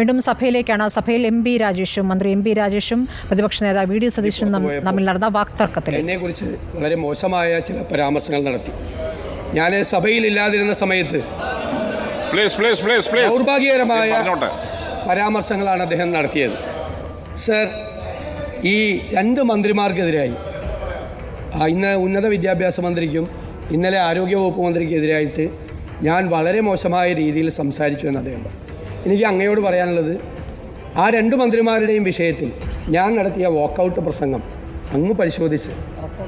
വീണ്ടും സഭയിലേക്കാണ് സഭയിൽ M P രാജേഷും മന്ത്രി എം പി രാജേഷും പ്രതിപക്ഷ നേതാവ് വി ഡി സതീശനും തമ്മിൽ നടന്ന വാക്തർക്കത്തിൽ. എന്നെക്കുറിച്ച് വളരെ മോശമായ ചില പരാമർശങ്ങൾ നടത്തി. ഞാൻ സഭയിൽ സഭയിലില്ലാതിരുന്ന സമയത്ത് പ്ലീസ് പ്ലീസ് പ്ലീസ് പ്ലീസ് ദൗർഭാഗ്യകരമായ പരാമർശങ്ങളാണ് അദ്ദേഹം നടത്തിയത്. സർ ഈ രണ്ട് മന്ത്രിമാർക്കെതിരായി ഇന്ന് ഉന്നത വിദ്യാഭ്യാസ മന്ത്രിക്കും ഇന്നലെ ആരോഗ്യവകുപ്പ് മന്ത്രിക്കെതിരായിട്ട് ഞാൻ വളരെ മോശമായ രീതിയിൽ സംസാരിച്ചു എന്ന് അദ്ദേഹം പറഞ്ഞു. എനിക്ക് അങ്ങയോട് പറയാനുള്ളത് ആ രണ്ട് മന്ത്രിമാരുടെയും വിഷയത്തിൽ ഞാൻ നടത്തിയ വാക്കൗട്ട് പ്രസംഗം അങ്ങ് പരിശോധിച്ച്.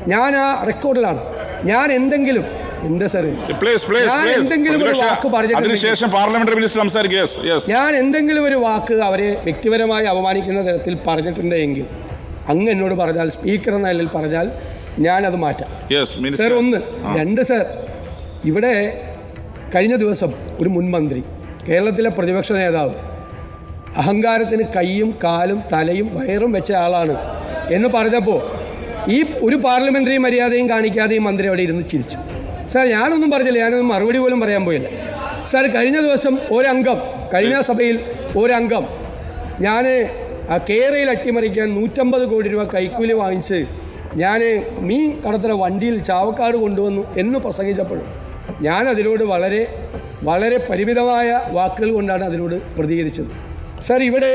ഞാൻ ആ റെക്കോർഡിലാണ് ഞാൻ എന്തെങ്കിലും എന്താ സാർ ഞാൻ എന്തെങ്കിലും ഒരു വാക്ക് ഞാൻ എന്തെങ്കിലും ഒരു വാക്ക് അവരെ വ്യക്തിപരമായി അപമാനിക്കുന്ന തരത്തിൽ പറഞ്ഞിട്ടുണ്ടെങ്കിൽ അങ്ങ് എന്നോട് പറഞ്ഞാൽ സ്പീക്കർ എന്ന നിലയിൽ പറഞ്ഞാൽ ഞാനത് മാറ്റാം. സർ ഒന്ന് രണ്ട് സർ ഇവിടെ കഴിഞ്ഞ ദിവസം ഒരു മുൻ മന്ത്രി കേരളത്തിലെ പ്രതിപക്ഷ നേതാവ് അഹങ്കാരത്തിന് കൈയും കാലും തലയും വയറും വെച്ച ആളാണ് എന്ന് പറഞ്ഞപ്പോൾ ഈ ഒരു പാർലമെന്ററി മര്യാദയും കാണിക്കാതെ ഈ മന്ത്രി അവിടെ ഇരുന്ന് ചിരിച്ചു. സാർ ഞാനൊന്നും പറഞ്ഞില്ല. ഞാനൊന്നും മറുപടി പോലും പറയാൻ പോയില്ല. സാർ കഴിഞ്ഞ ദിവസം ഒരംഗം കഴിഞ്ഞ സഭയിൽ ഒരംഗം. ഞാൻ കേരയിൽ അട്ടിമറിക്കാൻ നൂറ്റമ്പത് കോടി രൂപ കൈക്കൂലി വാങ്ങിച്ച് ഞാൻ മീൻ കടത്തിലെ വണ്ടിയിൽ ചാവക്കാട് കൊണ്ടുവന്നു എന്ന് പ്രസംഗിച്ചപ്പോഴും ഞാൻ അതിനോട് വളരെ വളരെ പരിമിതമായ വാക്കുകൾ കൊണ്ടാണ് അതിനോട് പ്രതികരിച്ചത്. സർ ഇവിടെ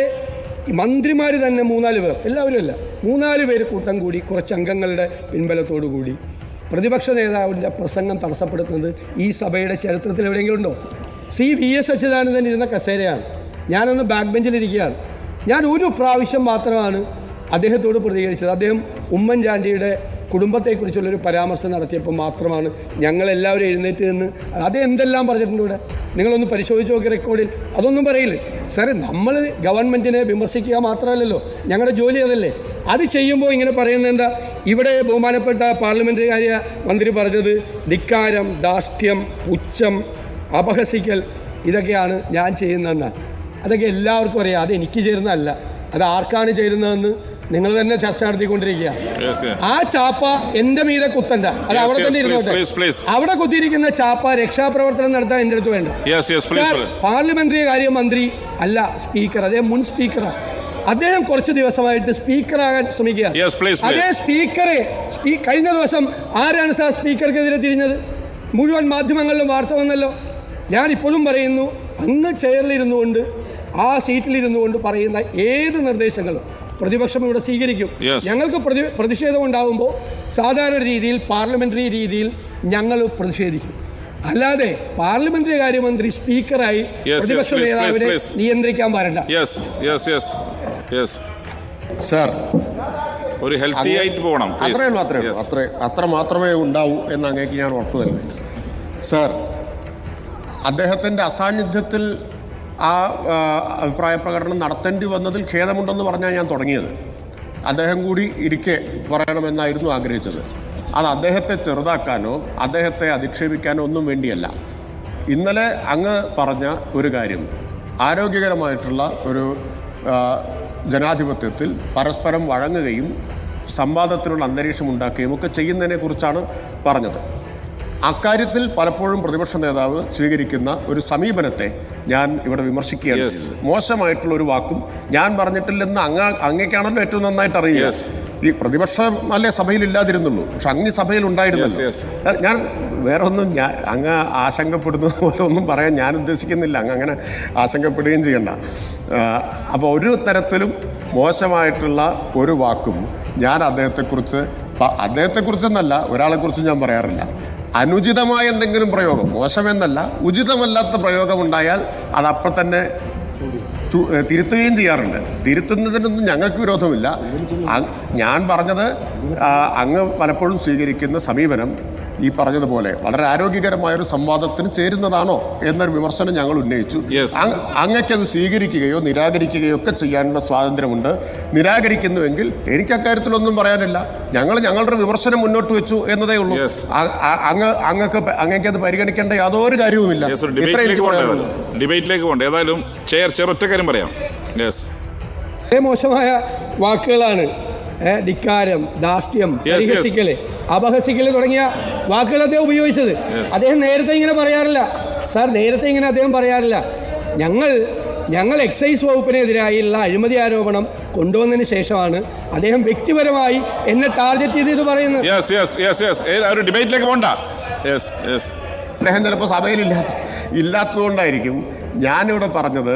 മന്ത്രിമാർ തന്നെ മൂന്നാൽ പേർ എല്ലാവരും അല്ല മൂന്നാൽ പേര് കൂട്ടം കൂടി കുറച്ച് അംഗങ്ങളുടെ പിൻബലത്തോടു കൂടി പ്രതിപക്ഷ നേതാവിന്റെ പ്രസംഗം തടസ്സപ്പെടുത്തുന്നത് ഈ സഭയുടെ ചരിത്രത്തിൽ എവിടെയെങ്കിലും ഉണ്ടോ? സി വി എസ് അച്യുതാനന്ദൻ ഇരുന്ന കസേരയാണ്. ഞാനന്ന് ബാക്ക് ബെഞ്ചിലിരിക്കുകയാണ് ഞാൻ ഒരു പ്രാവശ്യം മാത്രമാണ് അദ്ദേഹത്തോട് പ്രതികരിച്ചത്. അദ്ദേഹം ഉമ്മൻചാണ്ടിയുടെ കുടുംബത്തെക്കുറിച്ചുള്ളൊരു പരാമർശം നടത്തിയപ്പോൾ മാത്രമാണ് ഞങ്ങളെല്ലാവരും എഴുന്നേറ്റ് നിന്ന് അത് എന്തെല്ലാം പറഞ്ഞിട്ടുണ്ട് ഇവിടെ? നിങ്ങളൊന്ന് പരിശോധിച്ച് നോക്കി റെക്കോർഡിൽ. അതൊന്നും പറയില്ലേ. സാറേ നമ്മൾ ഗവൺമെന്റിനെ വിമർശിക്കുക മാത്രമല്ലല്ലോ. ഞങ്ങളുടെ ജോലി അതല്ലേ. അത് ചെയ്യുമ്പോൾ ഇങ്ങനെ പറയുന്നത് എന്താ? ഇവിടെ ബഹുമാനപ്പെട്ട പാർലമെന്ററി കാര്യ മന്ത്രി പറഞ്ഞത് ധിക്കാരം ദാഷ്ട്യം പുച്ഛം അപഹസിക്കൽ ഇതൊക്കെയാണ് ഞാൻ ചെയ്യുന്നതെന്നാണ്. അതൊക്കെ എല്ലാവർക്കും അറിയാം. അത് എനിക്ക് ചേരുന്നതല്ല. അത് ആർക്കാണ് ചേരുന്നതെന്ന് നിങ്ങൾ തന്നെ ചർച്ച നടത്തിക്കൊണ്ടിരിക്കുക. ആ ചാപ്പ എന്റെ മീതെ കുത്തണ്ട. അത് അവിടെ തന്നെ ഇരുന്നോട്ടെ. അവിടെ കുത്തിയിരിക്കുന്ന ചാപ്പ രക്ഷാപ്രവർത്തനം നടത്താൻ എന്റെ അടുത്ത് വേണ്ട. പാർലമെന്ററി കാര്യ മന്ത്രി അല്ല സ്പീക്കർ അതേ മുൻ സ്പീക്കറാണ് അദ്ദേഹം കുറച്ച് ദിവസമായിട്ട് സ്പീക്കറാകാൻ ശ്രമിക്കുക. അതേ സ്പീക്കറെ സ്പീ കഴിഞ്ഞ ദിവസം ആരാണ് സാർ സ്പീക്കർക്കെതിരെ തിരിഞ്ഞത്? മുഴുവൻ മാധ്യമങ്ങളിലും വാർത്ത വന്നല്ലോ. ഞാൻ ഇപ്പോഴും പറയുന്നു അങ്ങ് ചെയറിലിരുന്നു കൊണ്ട് ആ സീറ്റിലിരുന്നുകൊണ്ട് പറയുന്ന ഏത് നിർദ്ദേശങ്ങളും പ്രതിപക്ഷം ഇവിടെ സ്വീകരിക്കും. ഞങ്ങൾക്ക് പ്രതി പ്രതിഷേധം ഉണ്ടാകുമ്പോൾ സാധാരണ രീതിയിൽ പാർലമെന്ററി രീതിയിൽ ഞങ്ങൾ പ്രതിഷേധിക്കും. അല്ലാതെ പാർലമെന്ററി കാര്യമന്ത്രി സ്പീക്കറായി പ്രതിപക്ഷ നേതാവിനെ നിയന്ത്രിക്കാൻ പാടില്ല. Yes yes yes yes sir ഒരു ഹെൽത്തി ആയിട്ട് പോകണം അത്രേ അത്രയേ ഉള്ളൂ അത്രേ ഉള്ളൂ. അത്ര അത്ര മാത്രമേ ഉണ്ടാവൂ എന്ന് അങ്ങേക്ക് ഞാൻ ഉറപ്പ് തരുന്നത് സാർ അദ്ദേഹത്തിന്റെ അസാന്നിധ്യത്തിൽ ആ അഭിപ്രായ പ്രകടനം നടത്തേണ്ടി വന്നതിൽ ഖേദമുണ്ടെന്ന് പറഞ്ഞാൽ ഞാൻ തുടങ്ങിയത്. അദ്ദേഹം കൂടി ഇരിക്കെ പറയണമെന്നായിരുന്നു ആഗ്രഹിച്ചത്. അത് അദ്ദേഹത്തെ ചെറുതാക്കാനോ അദ്ദേഹത്തെ അധിക്ഷേപിക്കാനോ ഒന്നും വേണ്ടിയല്ല. ഇന്നലെ അങ്ങ് പറഞ്ഞ ഒരു കാര്യം ആരോഗ്യകരമായിട്ടുള്ള ഒരു ജനാധിപത്യത്തിൽ പരസ്പരം വഴങ്ങുകയും സംവാദത്തിനുള്ള അന്തരീക്ഷം ഉണ്ടാക്കുകയും ഒക്കെ ചെയ്യുന്നതിനെക്കുറിച്ചാണ് പറഞ്ഞത്. അക്കാര്യത്തിൽ പലപ്പോഴും പ്രതിപക്ഷ നേതാവ് സ്വീകരിക്കുന്ന ഒരു സമീപനത്തെ ഞാൻ ഇവിടെ വിമർശിക്കുകയാണ് മോശമായിട്ടുള്ള ഒരു വാക്കും ഞാൻ പറഞ്ഞിട്ടില്ലെന്ന് അങ്ങ അങ്ങേക്കാണല്ലോ ഏറ്റവും നന്നായിട്ട് അറിയുക. ഈ പ്രതിപക്ഷം അല്ലേ സഭയിൽ ഇല്ലാതിരുന്നുള്ളൂ. പക്ഷെ അങ്ങ് സഭയിൽ ഉണ്ടായിരുന്നല്ലോ. ഞാൻ വേറെ ഒന്നും ഞാൻ അങ്ങ് ആശങ്കപ്പെടുന്നത് പോലെ ഒന്നും പറയാൻ ഞാൻ ഉദ്ദേശിക്കുന്നില്ല. അങ്ങ് അങ്ങനെ ആശങ്കപ്പെടുകയും ചെയ്യണ്ട. അപ്പോൾ ഒരു തരത്തിലും മോശമായിട്ടുള്ള ഒരു വാക്കും ഞാൻ അദ്ദേഹത്തെക്കുറിച്ച് അദ്ദേഹത്തെക്കുറിച്ചെന്നല്ല ഒരാളെക്കുറിച്ച് ഞാൻ പറയാറില്ല. അനുചിതമായ എന്തെങ്കിലും പ്രയോഗം മോശമെന്നല്ല ഉചിതമല്ലാത്ത പ്രയോഗം ഉണ്ടായാൽ അത് അപ്പം തന്നെ തിരുത്തുകയും ചെയ്യാറുണ്ട്. തിരുത്തുന്നതിനൊന്നും ഞങ്ങൾക്ക് വിരോധമില്ല. ഞാൻ പറഞ്ഞത് അങ്ങ് പലപ്പോഴും സ്വീകരിക്കുന്ന സമീപനം ഈ പറഞ്ഞതുപോലെ വളരെ ആരോഗ്യകരമായ ഒരു സംവാദത്തിന് ചേരുന്നതാണോ എന്നൊരു വിമർശനം ഞങ്ങൾ ഉന്നയിച്ചു. അങ്ങക്കത് അങ്- സ്വീകരിക്കുകയോ നിരാകരിക്കുകയോ ഒക്കെ ചെയ്യാനുള്ള സ്വാതന്ത്ര്യമുണ്ട്. നിരാകരിക്കുന്നുവെങ്കിൽ എനിക്ക് അക്കാര്യത്തിലൊന്നും പറയാനില്ല. ഞങ്ങൾ ഞങ്ങളുടെ വിമർശനം മുന്നോട്ട് വെച്ചു എന്നതേ ഉള്ളൂ. അങ്ങ് അങ്ങക്ക് അങ്ങക്ക് അത് പരിഗണിക്കേണ്ട യാതൊരു കാര്യവുമില്ല. ഇത്രേ ഡിബേറ്റിലേക്ക് എനിക്ക് പോകണ്ട പറയാനുള്ളൂ. ഡിബേറ്റിലേക്ക് പോകണ്ട. ഏതായാലും ചെയർ ചെയർ ഒറ്റ കാര്യം പറയാം. മോശമായ വാക്കുകളാണ് ധിക്കാരം ദാസ്യം. പരിഹസിക്കൽ. അപഹസിക്കൽ തുടങ്ങിയ വാക്കുകൾ അദ്ദേഹം ഉപയോഗിച്ചത്. അദ്ദേഹം നേരത്തെ ഇങ്ങനെ പറയാറില്ല. സാർ നേരത്തെ ഇങ്ങനെ അദ്ദേഹം പറയാറില്ല. ഞങ്ങൾ ഞങ്ങൾ എക്സൈസ് വകുപ്പിനെതിരായുള്ള അഴിമതി ആരോപണം കൊണ്ടുവന്നതിന് ശേഷമാണ് അദ്ദേഹം വ്യക്തിപരമായി എന്നെ ടാർഗറ്റ് ചെയ്ത് ഇത് പറയുന്നത് യെസ് യെസ് യെസ് യെസ് ഒരു ഡിബേറ്റിലേക്ക് പോണ്ട. യെസ് യെസ് അദ്ദേഹം ചിലപ്പോൾ സഭയിലില്ല. ഇല്ലാത്തതുകൊണ്ടായിരിക്കും ഞാനിവിടെ പറഞ്ഞത്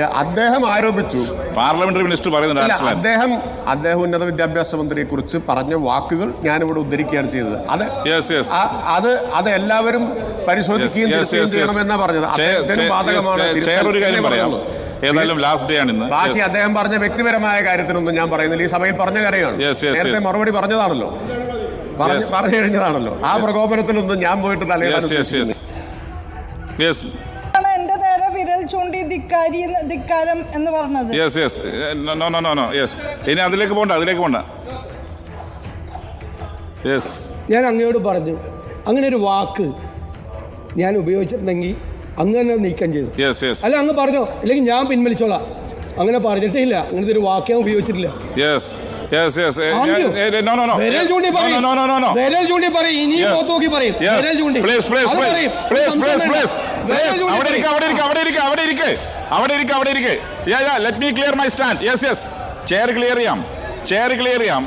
അദ്ദേഹം ആരോപിച്ചു. പാർലമെന്ററി മിനിസ്റ്റർ പറയുന്നത് അദ്ദേഹം അദ്ദേഹം ഉന്നത വിദ്യാഭ്യാസ മന്ത്രിയെ കുറിച്ച് പറഞ്ഞ വാക്കുകൾ ഞാനിവിടെ ഉദ്ധരിക്കുകയാണ് ചെയ്തത്. അത് അത് അത് എല്ലാവരും പരിശോധിക്കുകയും Yes, yes, തിരുത്തുകയും yes, yes. ചെയ്യണമെന്നാ പറഞ്ഞത്. അദ്ദേഹത്തിന് ബാധകമാണ് ഏതായാലും ലാസ്റ്റ് ഡേ ആണ് ഇന്ന്. ബാക്കി അദ്ദേഹം പറഞ്ഞ വ്യക്തിപരമായ കാര്യത്തിനൊന്നും ഞാൻ പറയുന്നില്ല. ഈ സഭയിൽ പറഞ്ഞ കാര്യമാണ്. നേരത്തെ മറുപടി പറഞ്ഞതാണല്ലോ. പറഞ്ഞു പറഞ്ഞു കഴിഞ്ഞതാണല്ലോ. ആ പ്രകോപനത്തിലൊന്നും ഞാൻ പോയിട്ട് തലയിടാൻ യെസ് ധിക്കാരി എന്ന്- ധിക്കാരം എന്ന് പറഞ്ഞത്. Yes yes no no no no yes ഇനി അതിലേക്ക് പോണ്ട അതിലേക്ക് പോണ്ട. യെസ് ഞാൻ അങ്ങയോട് പറഞ്ഞു അങ്ങനെ ഒരു വാക്ക് ഞാൻ ഉപയോഗിച്ചിട്ടുണ്ടെങ്കിൽ അങ്ങ് തന്നെ നീക്കം ചെയ്തു. യെസ് യെസ് അല്ല അങ്ങ് പറഞ്ഞോ അല്ലെങ്കിൽ ഞാൻ പിൻവലിച്ചോളാം. അങ്ങനെ പറഞ്ഞിട്ടേ ഇല്ല അങ്ങനത്തെ ഒരു വാക്ക് ഞാൻ ഉപയോഗിച്ചിട്ടില്ല. Yes yes yes no no no വിരൽ ചൂണ്ടി പറയും. നോ നോ നോ നോ വിരൽ ചൂണ്ടി പറയും ഇനി നോക്കി പറയും. Yes. വിരൽ ചൂണ്ടി. അവിടെ അവിടെ അവിടെ അവിടെ. അവിടെ അവിടെ. Yeah, yeah, let me clear yes yes. Chair clear ചെയ്യാം ചെയർ ക്ലിയർ ചെയ്യാം